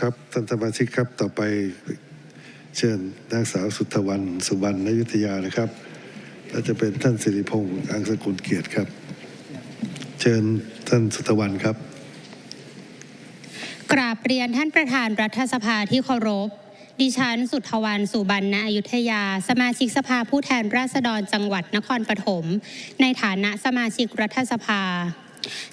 ครับท่านสมาชิกครับต่อไปเชิญนางสาวสุทธวรรณสุวรรณอยุทธยานะครับและจะเป็นท่านสิริพงษ์อังสกุลเกียรติครับ เชิญท่านสุทธวรรณครับ กราบเรียนท่านประธานรัฐสภาที่เคารพดิฉันสุทธวรรณสุบรรณอยุธยา สมาชิกสภาผู้แทนราษฎรจังหวัดนครปฐมในฐานะสมาชิกรัฐสภา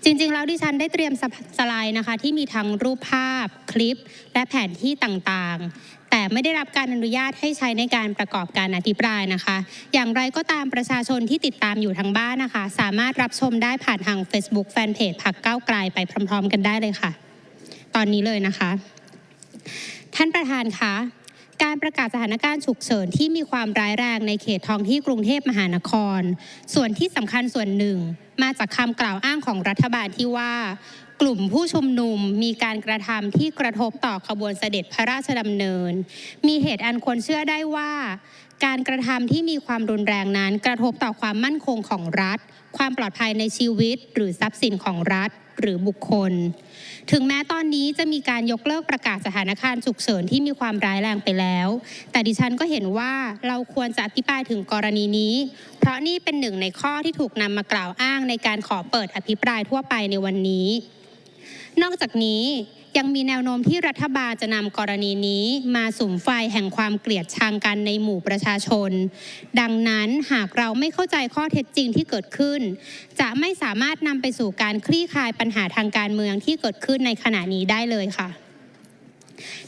จริงๆ แล้วดิฉันได้เตรียมสไลด์นะคะ ที่มีทั้งรูปภาพ คลิป และแผนที่ต่างๆ แต่ไม่ได้รับการอนุญาตให้ใช้ในการประกอบการอภิปรายนะคะ อย่างไรก็ตามประชาชนที่ติดตามอยู่ทางบ้านนะคะ สามารถรับชมได้ผ่านทาง Facebook Fanpage พักเก้าวไกลไปพร้อม ๆ กันได้เลยค่ะ ตอนนี้เลยนะคะ ท่านประธานคะ การประกาศสถานการณ์ฉุกเฉินที่มีความร้ายแรงในเขตท้องที่กรุงเทพมหานคร ส่วนที่สำคัญส่วนหนึ่ง มาจากคำกล่าวอ้างของรัฐบาลที่ว่า กลุ่มผู้ชุมนุมมีการกระทำที่กระทบต่อขบวนเสด็จพระราชดำเนิน มีเหตุอันควรเชื่อได้ว่า การกระทำที่มีความรุนแรงนั้น กระทบต่อความมั่นคงของรัฐ ความปลอดภัยในชีวิต หรือทรัพย์สินของรัฐ หรือบุคคล ถึงแม้ตอนนี้จะมีการยกเลิกประกาศสถานการณ์ฉุกเฉินที่มีความร้ายแรงไปแล้ว แต่ดิฉันก็เห็นว่าเราควรจะอภิปรายถึงกรณีนี้ เพราะนี่เป็นหนึ่งในข้อที่ถูกนำมากล่าวอ้างในการขอเปิดอภิปรายทั่วไปในวันนี้ นอกจากนี้ยังมีแนวโน้มที่รัฐบาลจะนำกรณีนี้มาสุมไฟแห่งความเกลียดชังกันในหมู่ประชาชน ดังนั้นหากเราไม่เข้าใจข้อเท็จจริงที่เกิดขึ้น จะไม่สามารถนำไปสู่การคลี่คลายปัญหาทางการเมืองที่เกิดขึ้นในขณะนี้ได้เลยค่ะ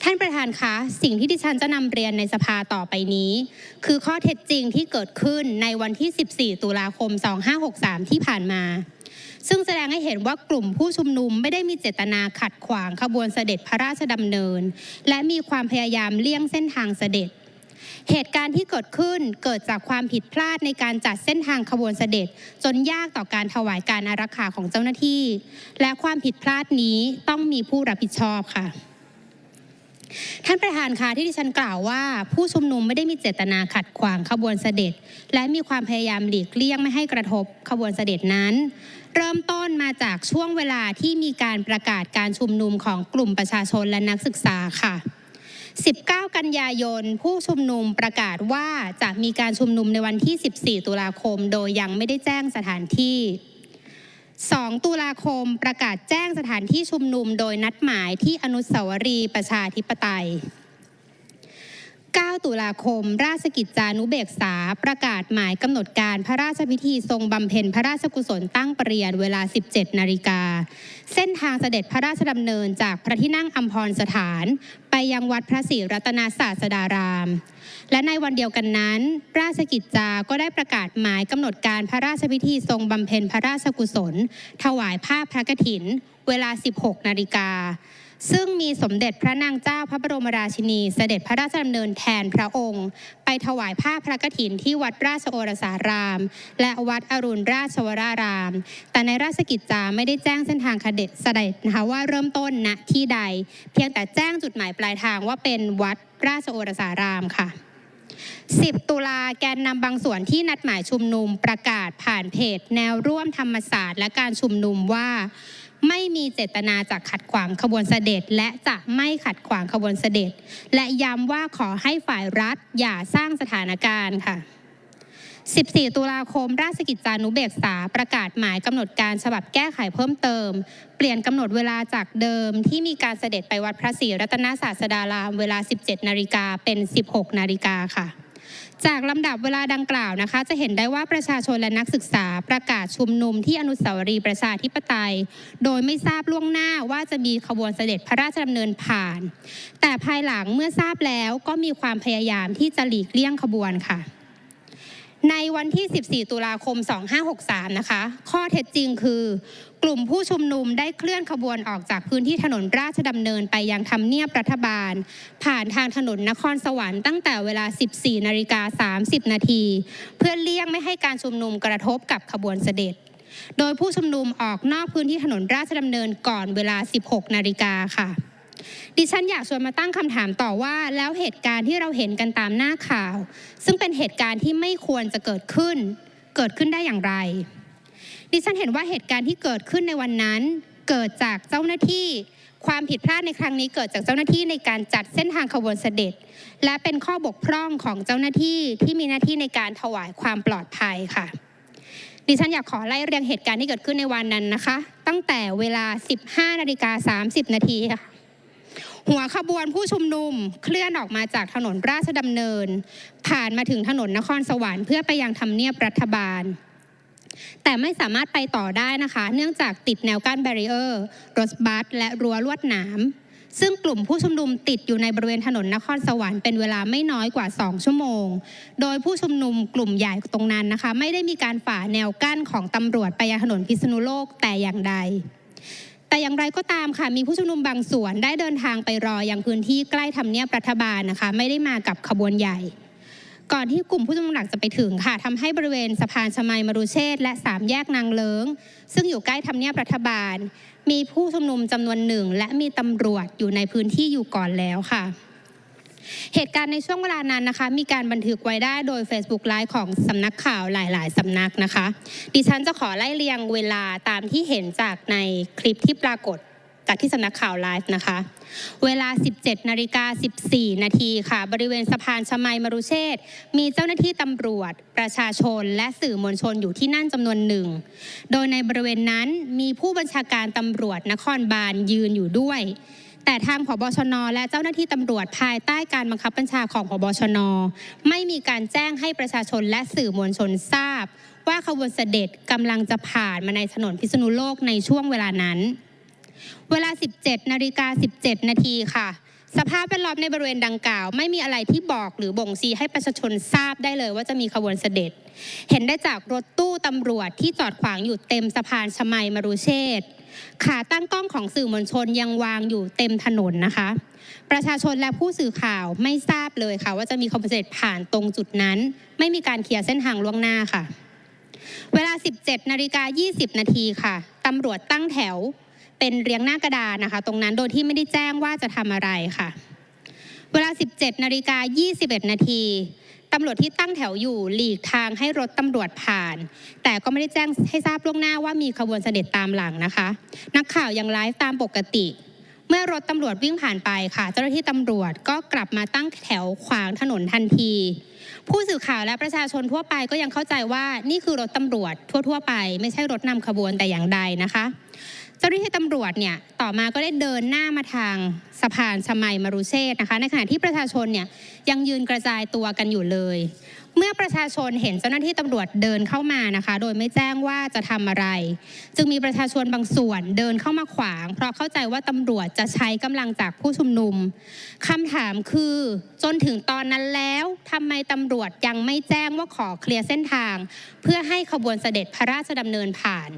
ท่านประธานคะ สิ่งที่ดิฉันจะนำเรียนในสภาต่อไปนี้ คือข้อเท็จจริงที่เกิดขึ้นในวันที่ 14 ตุลาคม 2563 ที่ผ่านมา ซึ่งแสดงให้เห็นว่ากลุ่มผู้ชุมนุมไม่ได้มีเจตนาขัดขวางขบวนเสด็จพระราชดำเนิน และมีความพยายามเลี่ยงเส้นทางเสด็จเหตุการณ์ที่เกิดขึ้นเกิดจากความผิดพลาดในการจัดเส้นทางขบวนเสด็จ จนยากต่อการถวายการอารักขาของเจ้าหน้าที่ และความผิดพลาดนี้ต้องมีผู้รับผิดชอบค่ะ ท่านประธานคะที่ดิฉันกล่าวว่า ผู้ชุมนุมไม่ได้มีเจตนาขัดขวางขบวนเสด็จ และมีความพยายามหลีกเลี่ยงไม่ให้กระทบขบวนเสด็จนั้น เริ่มต้นมาจากช่วงเวลาที่มีการประกาศการชุมนุมของกลุ่มประชาชนและนักศึกษาค่ะ 19 กันยายน ผู้ชุมนุมประกาศว่าจะมีการชุมนุมในวันที่ 14 ตุลาคม โดยยังไม่ได้แจ้งสถานที่ 2 ตุลาคมประกาศแจ้งสถานที่ชุมนุม โดยนัดหมายที่อนุสาวรีย์ประชาธิปไตย 9 ตุลาคม ราชกิจจานุเบกษา ประกาศหมายกำหนดการพระราชพิธีทรงบำเพ็ญพระราชกุศลตั้งประเรียนเวลา 17 นาฬิกา เส้นทางเสด็จพระราชดำเนินจากพระที่นั่งอัมพรสถาน ไปยังวัดพระศรีรัตนศาสดาราม และในวันเดียวกันนั้น ราชกิจจาก็ได้ประกาศหมายกำหนดการพระราชพิธีทรงบำเพ็ญพระราชกุศล ถวายผ้าพระกฐิน เวลา 16 นาฬิกา ซึ่งมีสมเด็จพระนางเจ้าพระบรมราชินี เสด็จพระราชดำเนินแทนพระองค์ ไปถวายผ้าพระกฐินที่วัดราชโอรสาราม และวัดอรุณราชวราราม แต่ในราชกิจจาไม่ได้แจ้งเส้นทางเสด็จนะคะว่าเริ่มต้นณที่ใด เพียงแต่แจ้งจุดหมายปลายทางว่าเป็นวัดราชโอรสารามค่ะ10 ตุลาแกนนำบางส่วนที่นัดหมายชุมนุมประกาศผ่านเพจ แนวร่วมธรรมศาสตร์และการชุมนุมว่า ไม่มีเจตนาจะขัดขวางขบวนเสด็จ และจะไม่ขัดขวางขบวนเสด็จ และย้ำว่าขอให้ฝ่ายรัฐอย่าสร้างสถานการณ์ค่ะ 14 ตุลาคม ราชกิจจานุเบกษาประกาศหมายกำหนดการฉบับแก้ไขเพิ่มเติม เปลี่ยนกำหนดเวลาจากเดิมที่มีการเสด็จไปวัดพระศรีรัตนศาสดารามเวลา 17 นาฬิกาเป็น 16 นาฬิกาค่ะ จากลำดับเวลาดังกล่าวนะคะ จะเห็นได้ว่าประชาชนและนักศึกษาประกาศชุมนุมที่อนุสาวรีย์ประชาธิปไตย โดยไม่ทราบล่วงหน้าว่าจะมีขบวนเสด็จพระราชดำเนินผ่าน แต่ภายหลังเมื่อทราบแล้วก็มีความพยายามที่จะหลีกเลี่ยงขบวนค่ะ ในวันที่ 14 ตุลาคม 2563 นะคะ ข้อเท็จจริงคือ กลุ่มผู้ชุมนุมได้เคลื่อนขบวนออกจากพื้นที่ถนนราชดำเนินไปยังทำเนียบรัฐบาล ผ่านทางถนนนครสวรรค์ตั้งแต่เวลา 14 นาฬิกา 30 นาที เพื่อเลี่ยงไม่ให้การชุมนุมกระทบกับขบวนเสด็จ โดยผู้ชุมนุมออกนอกพื้นที่ถนนราชดำเนินก่อนเวลา 16 นาฬิกาค่ะ ดิฉันอยากชวนมาตั้งคำถามต่อว่า แล้วเหตุการณ์ที่เราเห็นกันตามหน้าข่าว ซึ่งเป็นเหตุการณ์ที่ไม่ควรจะเกิดขึ้น เกิดขึ้นได้อย่างไร ดิฉันเห็นว่าเหตุการณ์ที่เกิดขึ้นในวันนั้น เกิดจากเจ้าหน้าที่ ความผิดพลาดในครั้งนี้เกิดจากเจ้าหน้าที่ในการจัดเส้นทางขบวนเสด็จ และเป็นข้อบกพร่องของเจ้าหน้าที่ที่มีหน้าที่ในการถวายความปลอดภัยค่ะดิฉันอยากขอไล่เรียงเหตุการณ์ที่เกิดขึ้นในวันนั้นนะคะ ตั้งแต่เวลา 15นาฬิกา30 นาทีค่ะ หัวขบวนผู้ชุมนุมเคลื่อนออกมาจากถนนราชดำเนิน ผ่านมาถึงถนนนครสวรรค์เพื่อไปยังทำเนียบรัฐบาล แต่ไม่สามารถไปต่อได้นะคะ เนื่องจากติดแนวกั้นแบรีเออร์รถบัสและรั้วลวดหนามซึ่งกลุ่มผู้ชุมนุมติดอยู่ในบริเวณถนนนครสวรรค์เป็นเวลาไม่น้อยกว่า 2 ชั่วโมง โดยผู้ชุมนุมกลุ่มใหญ่ตรงนั้นนะคะ ไม่ได้มีการฝ่าแนวกั้นของตำรวจไปยังถนนพิษณุโลกแต่อย่างใด แต่อย่างไรก็ตามค่ะมีผู้ชุมนุมบางส่วนได้เดินทางไปรออยังพื้นที่ใกล้ทำเนียบรัฐบาลนะคะ ไม่ได้มากับขบวนใหญ่ ก่อนที่กลุ่มผู้ชุมนุมหลักจะไปถึงค่ะทำให้บริเวณสะพานชมัยมรุเชษและสามแยกนางเลิงซึ่งอยู่ใกล้ทำเนียบรัฐบาล มีผู้ชุมนุมจำนวนหนึ่ง และมีตำรวจอยู่ในพื้นที่อยู่ก่อนแล้วค่ะ เหตุการณ์ในช่วงเวลานั้นนะคะ มีการบันทึกไว้ได้โดย Facebook ไลฟ์ของสำนักข่าวหลาย ๆสำนักนะคะ ดิฉันจะขอไล่เรียงเวลาตามที่เห็นจากในคลิปที่ปรากฏจากที่สำนักข่าวไลฟ์นะคะ เวลา 17 นาฬิกา 14 นาทีค่ะ บริเวณสะพานชมัยมรุเชษ มีเจ้าหน้าที่ตำรวจ ประชาชน และสื่อมวลชนอยู่ที่นั่นจำนวนหนึ่ง โดยในบริเวณนั้นมีผู้บัญชาการตำรวจนครบาลยืนอยู่ด้วย แต่ทางผบชน และเจ้าหน้าที่ตำรวจภายใต้การบังคับบัญชาของผบชน ไม่มีการแจ้งให้ประชาชนและสื่อมวลชนทราบ ว่าขบวนเสด็จกำลังจะผ่านมาในถนนพิษณุโลกในช่วงเวลานั้น เวลา 17นาฬิกา17 นาทีค่ะ สภาพแวดล้อมในบริเวณดังกล่าว ไม่มีอะไรที่บอกหรือบ่งชี้ให้ประชาชนทราบได้เลยว่าจะมีขบวนเสด็จ เห็นได้จากรถตู้ตำรวจที่จอดขวางอยู่เต็มสะพานชมัยมรุเชษฐ์ ขาตั้งกล้องของสื่อมวลชนยังวางอยู่เต็มถนนนะคะ ประชาชนและผู้สื่อข่าวไม่ทราบเลยค่ะ ว่าจะมีขบวเสด็จผ่านตรงจุดนั้น ไม่มีการเคลียร์เส้นทางล่วงหน้าค่ะ เวลา 17นาฬิกา20 นาทีค่ะตำรวจตั้งแถวเป็นเรียงหน้ากระดานนะคะ ตรงนั้นโดยที่ไม่ได้แจ้งว่าจะทำอะไรค่ะ เวลา 17นาฬิกา21 นาที ตำรวจที่ตั้งแถวอยู่หลีกทางให้รถตำรวจผ่าน แต่ก็ไม่ได้แจ้งให้ทราบล่วงหน้าว่ามีขบวนเสด็จตามหลังนะคะ นักข่าวยังไลฟ์ตามปกติ เมื่อรถตำรวจวิ่งผ่านไปค่ะ เจ้าหน้าที่ตำรวจก็กลับมาตั้งแถวขวางถนนทันที ผู้สื่อข่าวและประชาชนทั่วไปก็ยังเข้าใจว่านี่คือรถตำรวจทั่ว ๆ ไป ไม่ใช่รถนำขบวนแต่อย่างใดนะคะ เจ้าหน้าที่ตำรวจเนี่ยต่อมาก็ได้เดินหน้ามาทางสะพานชมัยมารุเชษนะคะ ในขณะที่ประชาชนเนี่ยยังยืนกระจายตัวกันอยู่เลย เมื่อประชาชนเห็นเจ้าหน้าที่ตำรวจเดินเข้ามานะคะ โดยไม่แจ้งว่าจะทำอะไร จึงมีประชาชนบางส่วนเดินเข้ามาขวาง เพราะเข้าใจว่าตำรวจจะใช้กำลังจากผู้ชุมนุมคำถามคือจนถึงตอนนั้นแล้วทำไมตำรวจยังไม่แจ้งว่าขอเคลียร์เส้นทาง เพื่อให้ขบวนเสด็จพระราชดำเนินผ่าน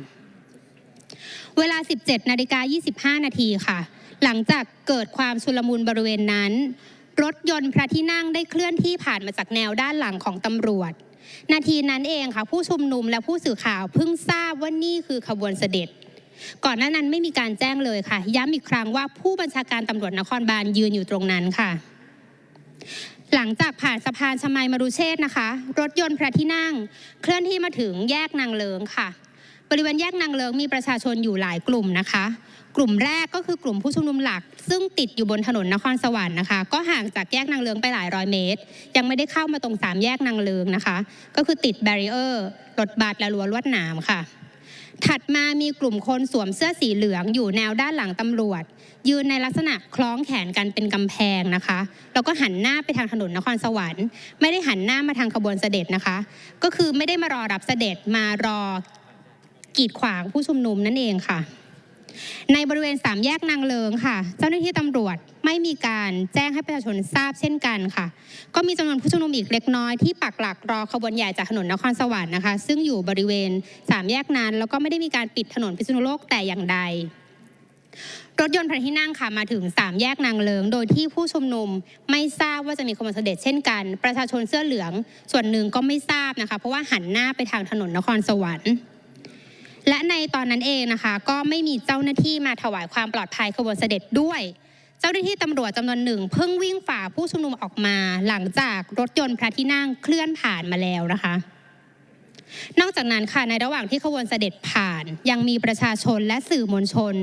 เวลา 17นาฬิกา25 นาทีค่ะ หลังจากเกิดความชุลมุนบริเวณนั้น รถยนต์พระที่นั่งได้เคลื่อนที่ผ่านมาจากแนวด้านหลังของตำรวจ นาทีนั้นเองค่ะ ผู้ชุมนุมและผู้สื่อข่าวเพิ่งทราบว่านี่คือขบวนเสด็จ ก่อนหน้านั้นไม่มีการแจ้งเลยค่ะ ย้ำอีกครั้งว่าผู้บัญชาการตำรวจนครบาลยืนอยู่ตรงนั้นค่ะหลังจากผ่านสะพานชมัยมรุเชษนะคะ รถยนต์พระที่นั่ง เคลื่อนที่มาถึงแยกนางเลิงค่ะ บริเวณแยกนางเลิงมีประชาชนอยู่หลายกลุ่มนะคะ กลุ่มแรกก็คือกลุ่มผู้ชุมนุมหลัก ซึ่งติดอยู่บนถนนนครสวรรค์นะคะ ก็ห่างจากแยกนางเลิงไปหลายร้อยเมตร ยังไม่ได้เข้ามาตรงสามแยกนางเลิงนะคะ ก็คือติดแบรีเออร์รถบัสและรั้วลวดหนามค่ะ ถัดมามีกลุ่มคนสวมเสื้อสีเหลืองอยู่แนวด้านหลังตำรวจ ยืนในลักษณะคล้องแขนกันเป็นกำแพงนะคะ แล้วก็หันหน้าไปทางถนนนครสวรรค์ ไม่ได้หันหน้ามาทางขบวนเสด็จนะคะ ก็คือไม่ได้มารอรับเสด็จมารอ กีดขวางผู้ชุมนุมนั่นเองค่ะ ในบริเวณสามแยกนางเลิงค่ะ เจ้าหน้าที่ตำรวจไม่มีการแจ้งให้ประชาชนทราบเช่นกันค่ะ ก็มีจำนวนผู้ชุมนุมอีกเล็กน้อยที่ปักหลักรอขบวนใหญ่จากถนนนครสวรรค์นะคะ ซึ่งอยู่บริเวณสามแยกนั้น แล้วก็ไม่ได้มีการปิดถนนพิษณุโลกแต่อย่างใดรถยนต์พระที่นั่งค่ะมาถึงสามแยกนางเลิง โดยที่ผู้ชุมนุมไม่ทราบว่าจะมีขบวนเสด็จเช่นกัน ประชาชนเสื้อเหลือง ส่วนหนึ่งก็ไม่ทราบนะคะ เพราะว่าหันหน้าไปทางถนนนครสวรรค์ และในตอนนั้นเองนะคะ ก็ไม่มีเจ้าหน้าที่มาถวายความปลอดภัยขบวนเสด็จด้วย เจ้าหน้าที่ตำรวจจำนวนหนึ่งเพิ่งวิ่งฝ่าผู้ชุมนุมออกมาหลังจากรถยนต์พระที่นั่งเคลื่อนผ่านมาแล้วนะคะ นอกจากนั้นค่ะในระหว่างที่ขบวนเสด็จผ่าน ยังมีประชาชนและสื่อมวลชน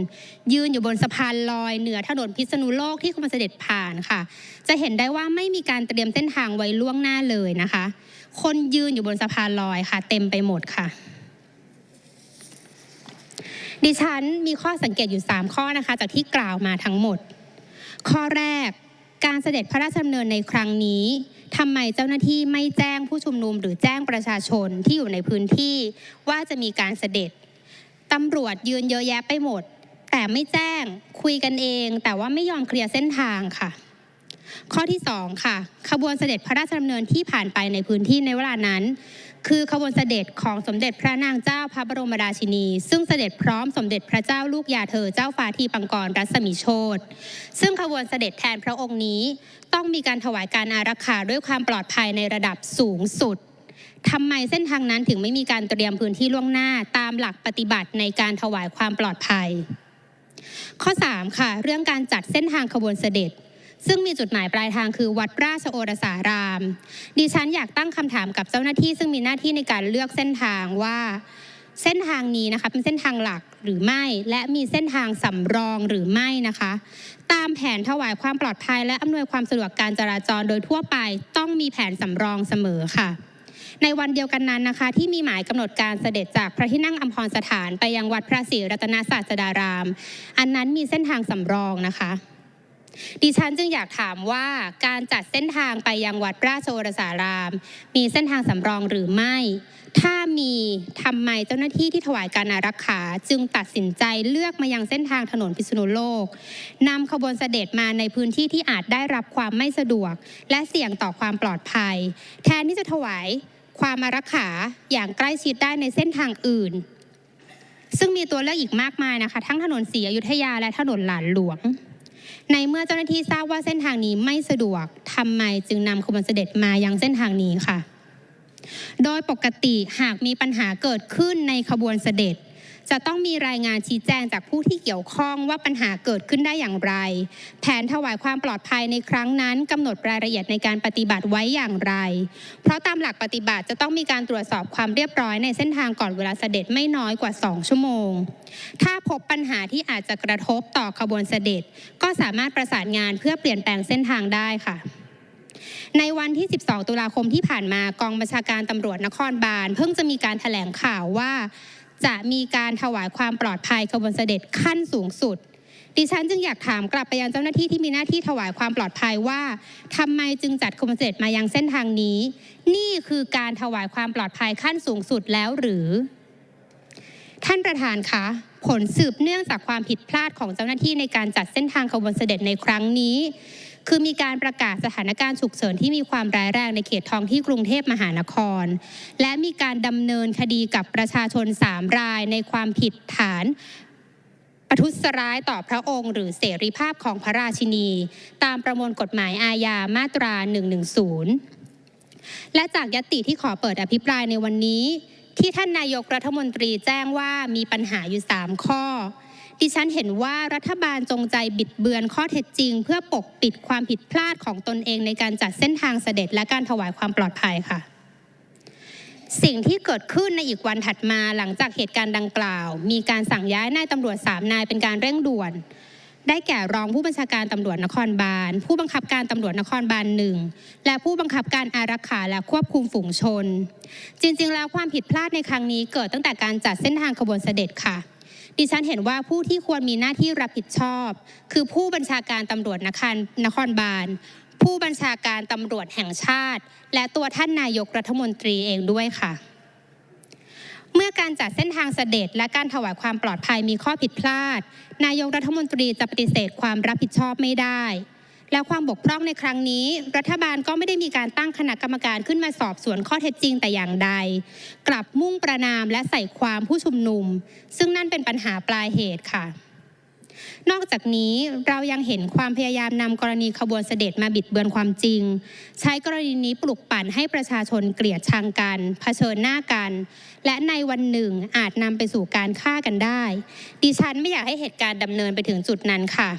ยืนอยู่บนสะพานลอยเหนือถนนพิษณุโลกที่ขบวนเสด็จผ่านค่ะ จะเห็นได้ว่าไม่มีการเตรียมเส้นทางไว้ล่วงหน้าเลยนะคะ คนยืนอยู่บนสะพานลอยค่ะ เต็มไปหมดค่ะ ดิฉันมีข้อสังเกตอยู่ 3 ข้อนะคะ จากที่กล่าวมาทั้งหมด ข้อแรกการเสด็จพระราชดำเนินในครั้งนี้ทำไมเจ้าหน้าที่ไม่แจ้งผู้ชุมนุมหรือแจ้งประชาชนที่อยู่ในพื้นที่ว่าจะมีการเสด็จตำรวจยืนเยอะแยะไปหมด แต่ไม่แจ้งคุยกันเอง แต่ว่าไม่ยอมเคลียร์เส้นทางค่ะ ข้อที่สองค่ะ ขบวนเสด็จพระราชดำเนินที่ผ่านไปในพื้นที่ในเวลานั้น คือขบวนเสด็จของสมเด็จพระนางเจ้าพระบรมราชินี ซึ่งเสด็จพร้อมสมเด็จพระเจ้าลูกยาเธอเจ้าฟ้าทีปังกรรัศมีโชตซึ่งขบวนเสด็จแทนพระองค์นี้ ต้องมีการถวายการอารักขาด้วยความปลอดภัยในระดับสูงสุดทำไมเส้นทางนั้นถึงไม่มีการเตรียมพื้นที่ล่วงหน้าตามหลักปฏิบัติในการถวายความปลอดภัย ข้อ 3 ค่ะ เรื่องการจัดเส้นทางขบวนเสด็จ ซึ่งมีจุดหมายปลายทางคือวัดราชโอรสาราม ดิฉันอยากตั้งคำถามกับเจ้าหน้าที่ ซึ่งมีหน้าที่ในการเลือกเส้นทางว่าเส้นทางนี้นะคะเป็นเส้นทางหลักหรือไม่ และมีเส้นทางสำรองหรือไม่นะคะ ตามแผนถวายความปลอดภัย และอำนวยความสะดวกการจราจรโดยทั่วไป ต้องมีแผนสำรองเสมอค่ะ ในวันเดียวกันนั้นนะคะ ที่มีหมายกำหนดการเสด็จจากพระที่นั่งอัมพรสถานไปยังวัดพระศรีรัตนศาสดาราม อันนั้นมีเส้นทางสำรองนะคะ ดิฉันจึงอยากถามว่าการจัดเส้นทางไปยังวัดราชโอรสาราม มีเส้นทางสำรองหรือไม่ ถ้ามีทำไมเจ้าหน้าที่ที่ถวายการอารักขาจึงตัดสินใจเลือกมายังเส้นทางถนนพิษณุโลกนำขบวนเสด็จมาในพื้นที่ที่อาจได้รับความไม่สะดวก และเสี่ยงต่อความปลอดภัย แทนที่จะถวายความอารักขาอย่างใกล้ชิดได้ในเส้นทางอื่น ซึ่งมีตัวเลือกอีกมากมายนะคะ ทั้งถนนศรีอยุธยาและถนนหลานหลวง ในเมื่อเจ้าหน้าที่ทราบว่าเส้นทางนี้ไม่สะดวกทำไมจึงนำขบวนเสด็จมายังเส้นทางนี้ค่ะ โดยปกติหากมีปัญหาเกิดขึ้นในขบวนเสด็จ จะต้องมีรายงานชี้แจงจากผู้ที่เกี่ยวข้องว่าปัญหาเกิดขึ้นได้อย่างไร แผนถวายความปลอดภัยในครั้งนั้นกำหนดรายละเอียดในการปฏิบัติไว้อย่างไร เพราะตามหลักปฏิบัติจะต้องมีการตรวจสอบความเรียบร้อยในเส้นทางก่อนเวลาเสด็จไม่น้อยกว่า 2 ชั่วโมง ถ้าพบปัญหาที่อาจจะกระทบต่อขบวนเสด็จ ก็สามารถประสานงานเพื่อเปลี่ยนแปลงเส้นทางได้ค่ะในวันที่ 12 ตุลาคมที่ผ่านมากองบัญชาการตำรวจนครบาล เพิ่งจะมีการแถลงข่าวว่า จะมีการถวายความปลอดภัยขบวนเสด็จขั้นสูงสุด ดิฉันจึงอยากถามกลับไปยังเจ้าหน้าที่ที่มีหน้าที่ถวายความปลอดภัยว่าทำไมจึงจัดขบวนเสด็จมายังเส้นทางนี้ นี่คือการถวายความปลอดภัยขั้นสูงสุดแล้วหรือ ท่านประธานคะผลสืบเนื่องจากความผิดพลาดของเจ้าหน้าที่ในการจัดเส้นทางขบวนเสด็จในครั้งนี้ คือมีการประกาศสถานการณ์ฉุกเฉินที่มีความร้ายแรงในเขตท้องที่กรุงเทพมหานคร และมีการดำเนินคดีกับประชาชนสามรายในความผิดฐานประทุษร้ายต่อพระองค์ หรือเสรีภาพของพระราชินี ตามประมวลกฎหมายอาญามาตรา 110 และจากยติที่ขอเปิดอภิปรายในวันนี้ ที่ท่านนายกรัฐมนตรีแจ้งว่ามีปัญหาอยู่ 3 ข้อ ดิฉันเห็นว่ารัฐบาลจงใจบิดเบือนข้อเท็จจริง เพื่อปกปิดความผิดพลาดของตนเองในการจัดเส้นทางเสด็จและการถวายความปลอดภัยค่ะ สิ่งที่เกิดขึ้นในอีกวันถัดมาหลังจากเหตุการณ์ดังกล่าว มีการสั่งย้ายนายตำรวจสามนายเป็นการเร่งด่วน ได้แก่รองผู้บัญชาการตำรวจนครบาล ผู้บังคับการตำรวจนครบาลหนึ่งและผู้บังคับการอารักขาและควบคุมฝูงชน จริงๆ แล้วความผิดพลาดในครั้งนี้เกิดตั้งแต่การจัดเส้นทางขบวนเสด็จค่ะ ดิฉันเห็นว่าผู้ที่ควรมีหน้าที่รับผิดชอบ คือผู้บัญชาการตำรวจนครนครบาล ผู้บัญชาการตำรวจแห่งชาติ และตัวท่านนายกรัฐมนตรีเองด้วยค่ะ เมื่อการจัดเส้นทางเสด็จและการถวายความปลอดภัยมีข้อผิดพลาด นายกรัฐมนตรีจะปฏิเสธความรับผิดชอบไม่ได้ และความบกพร่องในครั้งนี้ รัฐบาลก็ไม่ได้มีการตั้งคณะกรรมการขึ้นมาสอบสวนข้อเท็จจริงแต่อย่างใด กลับมุ่งประนามและใส่ความผู้ชุมนุม ซึ่งนั่นเป็นปัญหาปลายเหตุค่ะ นอกจากนี้เรายังเห็นความพยายามนำกรณีขบวนเสด็จมาบิดเบือนความจริง ใช้กรณีนี้ปลุกปั่นให้ประชาชนเกลียดชังกันเผชิญหน้ากัน และในวันหนึ่งอาจนำไปสู่การฆ่ากันได้ ดิฉันไม่อยากให้เหตุการณ์ดำเนินไปถึงจุดนั้นค่ะ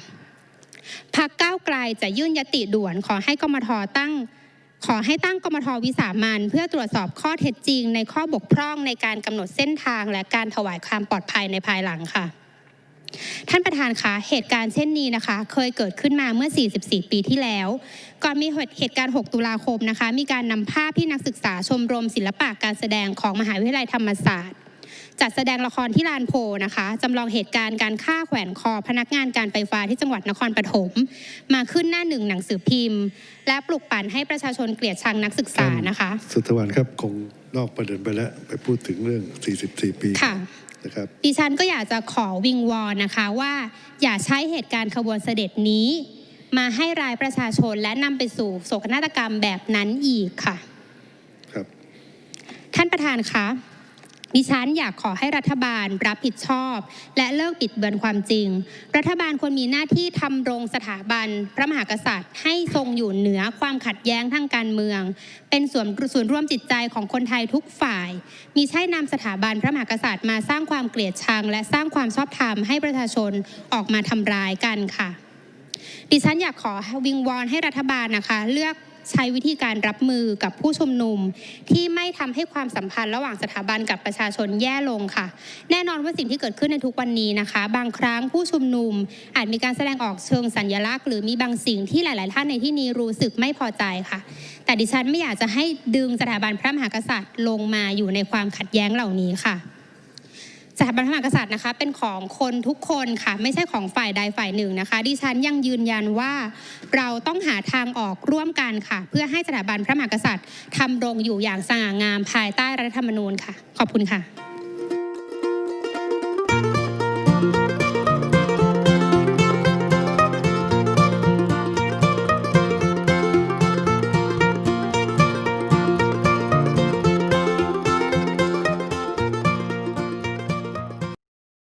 พักก้าวไกลจะยื่นยติด่วนขอให้กมทตั้ง ขอให้ตั้งกมทวิสามันเพื่อตรวจสอบข้อเท็จจริง ในข้อบกพร่องในการกำหนดเส้นทางและการถวายความปลอดภัยในภายหลังค่ะ ท่านประธานคะเหตุการณ์เช่นนี้นะคะ เคยเกิดขึ้นมาเมื่อ 44 ปีที่แล้ว ก่อนมีเหตุการณ์ 6 ตุลาคมนะคะ มีการนำภาพที่นักศึกษาชมรมศิลปะการแสดงของมหาวิทยาลัยธรรมศาสตร์ จัดแสดงละครที่ลานโพนะคะจำลองเหตุการณ์การฆ่าแขวนคอพนักงานการไฟฟ้าที่จังหวัดนครปฐมมาขึ้นหน้าหนึ่งหนังสือพิมพ์ และปลุกปั่นให้ประชาชนเกลียดชังนักศึกษานะคะสุทธวันครับคงนอกประเด็นไปแล้วไปพูดถึงเรื่อง 44 ปีค่ะนะครับดิฉันก็อยากจะขอวิงวอนนะคะว่า อย่าใช้เหตุการณ์ขบวนเสด็จนี้ มาให้รายประชาชนและนำไปสู่โศกนาฏกรรมแบบนั้นอีกค่ะ ครับ ท่านประธานคะ ดิฉันอยากขอให้รัฐบาลรับผิดชอบ และเลิกปิดเบือนความจริง รัฐบาลควรมีหน้าที่ทำรงสถาบัน พระมหากษัตริย์ ให้ทรงอยู่เหนือความขัดแย้งทางการเมือง เป็นส่วนส่วนร่วมจิตใจของคนไทยทุกฝ่าย มีใช่นำสถาบันพระมหากษัตริย์มาสร้างความเกลียดชัง และสร้างความชอบธรรมให้ประชาชนออกมาทำร้ายกันค่ะ ดิฉันอยากขอวิงวอนให้รัฐบาลนะคะ เลือก ใช้วิธีการรับมือกับผู้ชุมนุม ที่ไม่ทำให้ความสัมพันธ์ระหว่างสถาบันกับประชาชนแย่ลงค่ะ แน่นอนว่าสิ่งที่เกิดขึ้นในทุกวันนี้นะคะ บางครั้งผู้ชุมนุม อาจมีการแสดงออกเชิงสัญลักษณ์ หรือมีบางสิ่งที่หลาย ๆ ท่านในที่นี้รู้สึกไม่พอใจค่ะ แต่ดิฉันไม่อยากจะให้ดึงสถาบันพระมหากษัตริย์ลงมาอยู่ในความขัดแย้งเหล่านี้ค่ะ ถาบันพระมหากษัตริย์นะคะ เป็นของคนทุกคนค่ะ ไม่ใช่ของฝ่ายใดฝ่ายหนึ่งนะคะ ดิฉันยังยืนยันว่าเราต้องหาทางออกร่วมกันค่ะ เพื่อให้สถาบันพระมหากษัตริย์ทำรงอยู่อย่างสง่างามภายใต้รัฐธรรมนูญค่ะ ขอบคุณค่ะ